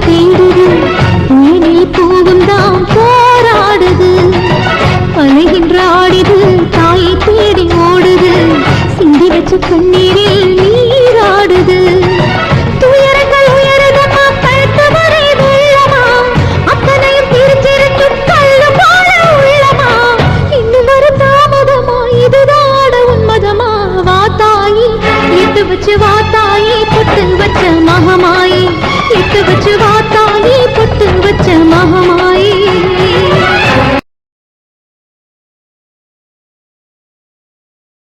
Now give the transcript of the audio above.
தேடுது. உயிரில் போகும் தாம் போராடுது. அலைகின்ற ஆடிது தாயை தேடி ஓடுது. சிந்தி வச்சு கண்ணீரில் நீராடுது. வச்சு வாத்தாயி புத்து வச்ச மகமாய்.